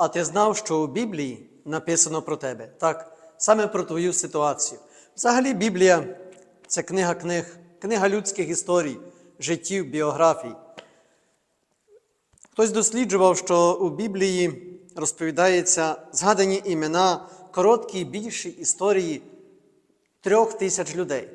А ти знав, що у Біблії написано про тебе? Так, саме про твою ситуацію. Взагалі, Біблія це книга книг, книга людських історій, життів, біографій. Хтось досліджував, що у Біблії розповідається згадані імена, короткі, більші історії трьох тисяч людей.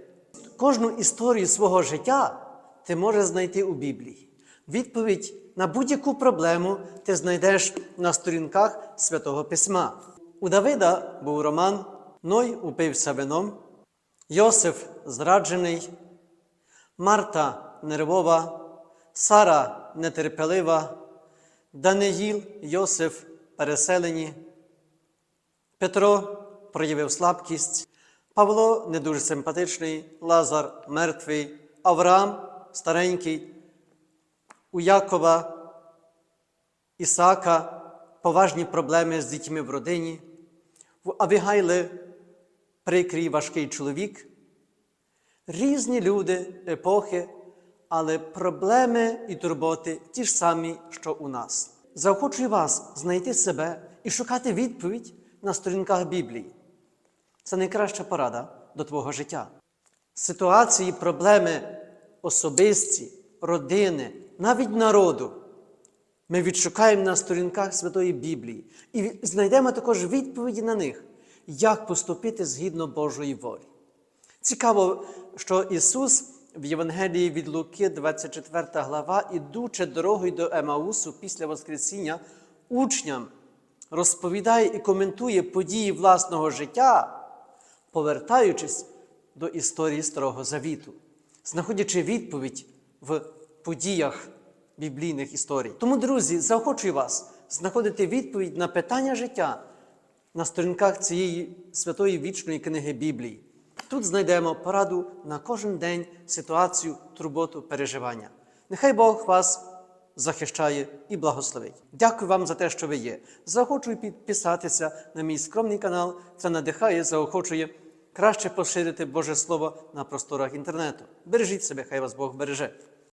Кожну історію свого життя ти можеш знайти у Біблії. Відповідь на будь-яку проблему ти знайдеш на сторінках Святого Письма. У Давида був роман Ной упився вином, Йосиф зраджений, Марта нервова, Сара нетерпелива, Даниїл, Йосиф переселені, Петро проявив слабкість, Павло не дуже симпатичний, Лазар мертвий, Авраам старенький, у Якова, Ісака поважні проблеми з дітьми в родині, в Авігайли прикрий важкий чоловік. Різні люди, епохи, але проблеми і турботи ті ж самі, що у нас. Заохочую вас знайти себе і шукати відповідь на сторінках Біблії. Це найкраща порада до твого життя. Ситуації, проблеми особисті, родини, навіть народу. Ми відшукаємо на сторінках Святої Біблії і знайдемо також відповіді на них, як поступити згідно Божої волі. Цікаво, що Ісус в Євангелії від Луки, 24 глава, ідучи дорогою до Емаусу після Воскресіння, учням розповідає і коментує події власного життя, повертаючись до історії Старого Завіту, знаходячи відповідь в подіях біблійних історій. Тому, друзі, заохочую вас знаходити відповідь на питання життя на сторінках цієї святої вічної книги Біблії. Тут знайдемо пораду на кожен день ситуацію, турботу, переживання. Нехай Бог вас захищає і благословить. Дякую вам за те, що ви є. Заохочую підписатися на мій скромний канал. Це надихає, заохочує краще поширити Боже Слово на просторах інтернету. Бережіть себе, хай вас Бог береже.